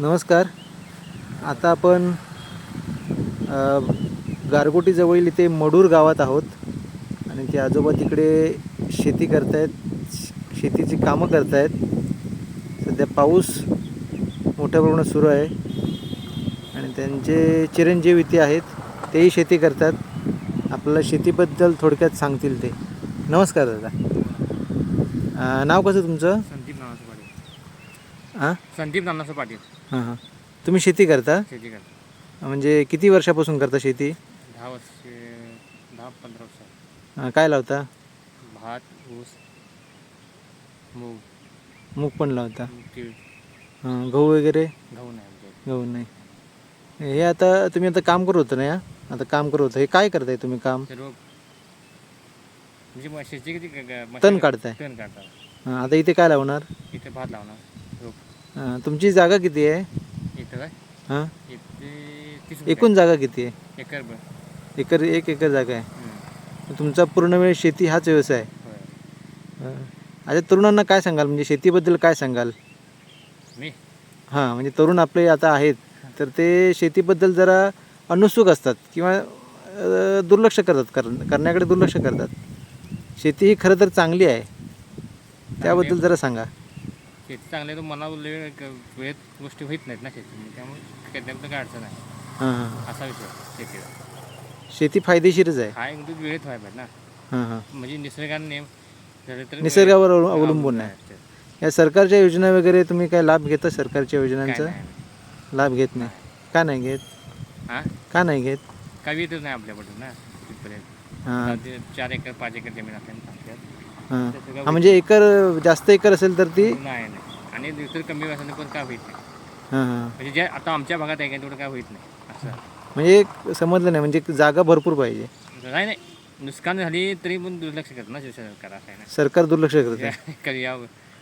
नमस्कार. आता आपण गारगोटीजवळील इथे मडूर गावात आहोत. आणि ते आजोबा तिकडे शेती करतायत शेतीची कामं करतायत. सध्या पाऊस मोठ्या प्रमाणात सुरू आहे. आणि त्यांचे चिरंजीव इथे आहेत तेही शेती करतात. आपल्याला शेतीबद्दल थोडक्यात सांगतील ते. नमस्कार दादा. नाव कसं तुमचं? संदीप नानाचं पाटील हां संदीप नानाचं पाटील हां हां. तुम्ही शेती करता? शेती करतो. म्हणजे किती वर्षापासून करता शेती? दहा वर्षे दहा पंधरा वर्ष. अं, काय लावता? भात ऊस मूग. मूग पण लावता? तीळ. हं, गहू वगैरे? गहू नाही आमच्या गहू नाही. हे आता तुम्ही आता काम करत होतं ना या? आता काम करत होतं. हे काय करताय तुम्ही काम? म्हणजे किती ग- ग- तण काढताय. तण काढतात हं, आता इथे काय लावणार? इथे भात लावणार. हं, तुमची जागा किती आहे? इथं काय? हां? इथे तीस रुपये. एकूण जागा किती आहे? एकर एकर एक एकर जागा आहे. हम्म. तुमचा पूर्ण वेळ शेती हाच व्यवसाय आहे. होय. हं. आता तरुणांना काय सांगाल? म्हणजे शेतीबद्दल काय सांगाल? मी? हां म्हणजे तरुण आपले आता आहेत. तर ते शेतीबद्दल जरा अनुत्सुक असतात किंवा अ, दुर्लक्ष करतात. कर करण्याकडे दुर्लक्ष करतात. शेती ही खरं तर चांगली आहे. त्याबद्दल जरा सांगा. शेती चांगली आहे तर मनावर ग- वेळेत गोष्टी होत नाहीत ना शेती. त्यामुळे करण्याबद्दल काय अडचण आहे हां हां. असा विषय शेतीचा. शेती फायदेशीरच आहे. हा एकदम वेळेत व्हायला पाहिजे ना. हां हां. म्हणजे निसर्गाने नेम झाले तर निसर्गावर अवलंबून- आहे. या सरकारच्या योजना वगैरे तुम्ही काय लाभ घेता सरकारच्या योजनांचा? लाभ घेत नाही. का नाही घेत? हा? का नाही घेत? काही येतच नाही आपल्याकडून ना तिथपर्यंत हां. ते चार एकर पाच एकर जमीन असते ना. हां. हां म्हणजे एकर जास्त एकर असेल तर ती? नाही नाही. आणि दुसरं कमी असेल पण काय होत नाही. हां हां. म्हणजे जे आता आमच्या भागात आहे का तेवढं काय होत नाही. असं. म्हणजे एक समजलं नाही म्हणजे जागा भरपूर पाहिजे. नाही नाही. नुकसान झाली तरी पण दुर्लक्ष करत ना सरकार असं आहे सरकार दुर्लक्ष करतं ना कधी या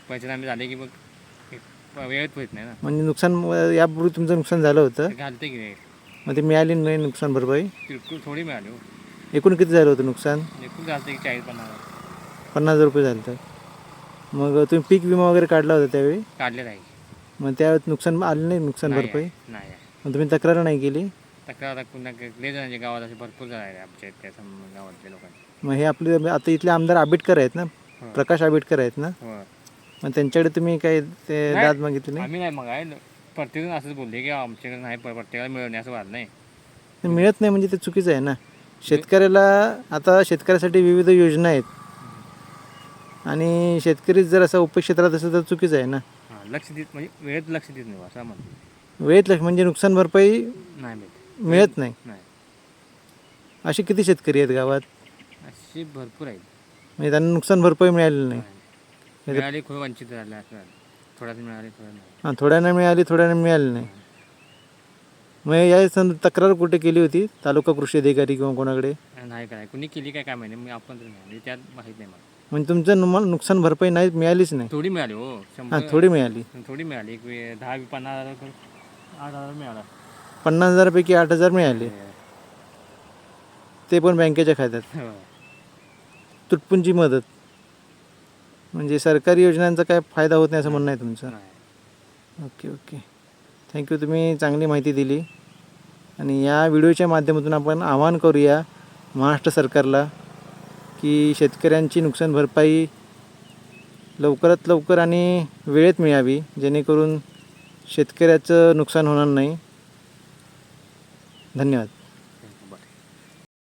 पंचनामे झाले की मग वेळेत होत नाही ना. म्हणजे नुकसान यापूर्वी तुमचं नुकसान झालं होतं. ते घालते की नाही. मग ते मिळाली नाही नुकसान भरपाई? किरकोळ थोडी मिळाली हो. एकूण किती झालं होतं नुकसान? एकूण घालते की चाळीस पन्नास पन्नास हजार रुपये झालं तर. मग तुम्ही पीक विमा वगैरे काढला होता त्यावेळी? काढले नाही. मग त्यावेळेस नुकसान आलं नाही नुकसान नाही भरपाई? आहे, नाही. आहे. मग तुम्ही तक्रार नाही केली? तक्रार आता पुन्हा लय जणांच्या गावात असे भरपूर जण आहेत आमच्या त्या सम- गावातल्या लोकांचे. मग हे आपले आता इथले आमदार आंबेडकर आहेत ना? हो. प्रकाश आंबेडकर आहेत ना? हो. मग त्यांच्याकडे तुम्ही काय ते नाही. दाद मागितली नाही? आम्ही नाही मग आहे प्रत्येकजण असंच बोलले की आमच्याकडे नाही प्रत्येकाला मिळणे असं वाद नाही. ते मिळत नाही म्हणजे ते चुकीचं आहे ना? शेतकऱ्याला आता शेतकऱ्यासाठी विविध योजना आहेत. आणि शेतकरी जर असं उपेक्षित राहत असेल तर चुकीचं आहे ना. हां लक्ष देत म्हणजे वेळेत लक्ष देत नाही बा, असं म्हणतो वेळेत लक्ष म्हणजे नुकसान भरपाई नाही मिळत. मिळत नाही. नाही. असे किती शेतकरी आहेत गावात? असे भरपूर आहेत. म्हणजे त्यांना नुकसान भरपाई मिळालेली नाही. मिळाले खूप वंचित राहिले असं झालं. मिळाले थोड्या नाही. हां थोड्यांना मिळाली थोड्यांना मिळाली नाही. मग या सं तक्रार कुठे केली होती? तालुका कृषी अधिकारी किंवा कोणाकडे? नाही काय कुणी केली काय काय माहिती मी आपण तर नाही. म्हणजे त्यात माहीत नाही मला. म्हणजे तुमचं नुमा- नुकसान भरपाई नाही मिळालीच नाही. थोडी मिळाली हो. हां शंभर थोडी मिळाली. थोडी मिळाली. एक वे- दहा पन्नास हजार करून आठ हजार मिळाला. पन्नास हजारपैकी आठ हजार मिळाले. ते- ते पण बँकेच्या खात्यात. हो. तुटपुंची मदत. म्हणजे सरकारी योजनांचा काय फायदा होत नाही असं म्हणणं आहे तुमचं. नाही. Okay okay. थँक्यू तुम्ही चांगली माहिती दिली. आणि या व्हिडिओच्या माध्यमातून आपण आवाहन करूया महाराष्ट्र सरकारला की शेतकऱ्यांची नुकसान भरपाई लवकरात लवकर आणि वेळेत मिळावी जेणेकरून शेतकऱ्याचं नुकसान होणार नाही. धन्यवाद.